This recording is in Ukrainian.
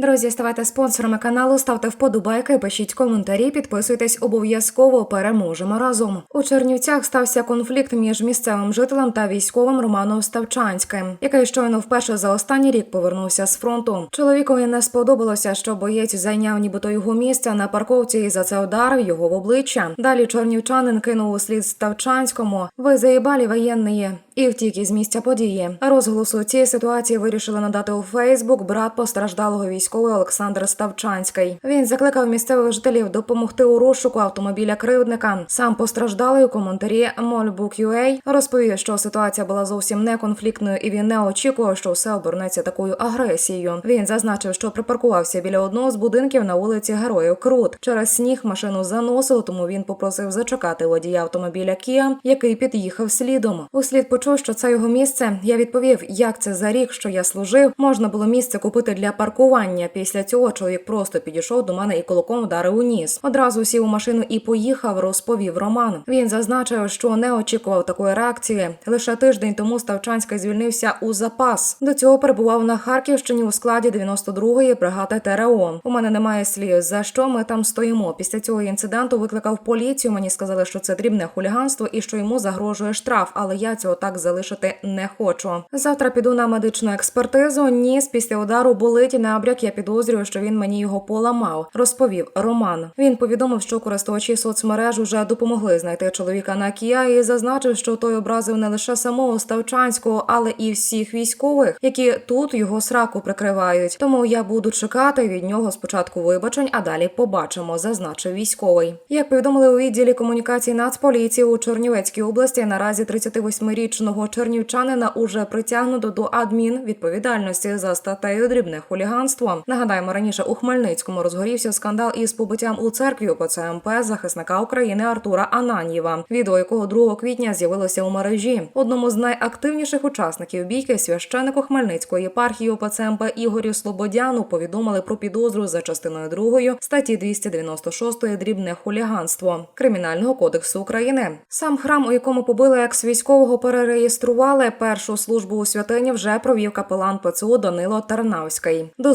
Друзі, ставайте спонсорами каналу, ставте вподобайки, пишіть коментарі, підписуйтесь обов'язково. Переможемо разом. У Чернівцях стався конфлікт між місцевим жителем та військовим Романом Ставчанським, який щойно вперше за останній рік повернувся з фронту. Чоловікові не сподобалося, що боєць зайняв нібито його місце на парковці і за це ударив його в обличчя. Далі чорнівчанин кинув у слід Ставчанському. Ви заїбалі воєнні. І втік із місця події. Розголосу цієї ситуації вирішили надати у Фейсбук брат постраждалого військовий Олександр Ставчанський. Він закликав місцевих жителів допомогти у розшуку автомобіля кривдника. Сам постраждалий у коментарі Molbook.ua розповів, що ситуація була зовсім не конфліктною, і він не очікував, що все обернеться такою агресією. Він зазначив, що припаркувався біля одного з будинків на вулиці Героїв Крут. Через сніг машину заносило, тому він попросив зачекати водія автомобіля Kia, який під'їхав слідом. Услід почув, що це його місце. Я відповів, як це за рік, що я служив. Можна було місце купити для паркування. Після цього чоловік просто підійшов до мене і кулаком вдарив у ніс. Одразу сів у машину і поїхав, розповів Роман. Він зазначив, що не очікував такої реакції. Лише тиждень тому Ставчанський звільнився у запас. До цього перебував на Харківщині у складі 92-ї бригади ТРО. У мене немає слів, за що ми там стоїмо. Після цього інциденту викликав поліцію. Мені сказали, що це дрібне хуліганство і що йому загрожує штраф, але я цього так залишити не хочу. Завтра піду на медичну експертизу. Ніс після удару болить і набряк. Я підозрюю, що він мені його поламав. Розповів Роман. Він повідомив, що користувачі соцмереж уже допомогли знайти чоловіка на Кія і зазначив, що той образив не лише самого Ставчанського, але і всіх військових, які тут його сраку прикривають. Тому я буду чекати від нього спочатку вибачень, а далі побачимо, зазначив військовий. Як повідомили у відділі комунікації Нацполіції у Чернівецькій області, наразі 38-річного чернівчанина уже притягнуто до адмінвідповідальності за статтею дрібне хуліганство. Нагадаємо, раніше у Хмельницькому розгорівся скандал із побиттям у церкві ОПЦ МП захисника України Артура Ананьєва, відео якого 2 квітня з'явилося у мережі. Одному з найактивніших учасників бійки священику Хмельницької єпархії ОПЦ МП Ігорю Слободяну повідомили про підозру за частиною 2 статті 296 дрібне хуліганство Кримінального кодексу України. Сам храм, у якому побили екс-військового, перереєстрували. Першу службу у святині вже провів капелан ПЦУ Данило Тарнавський. До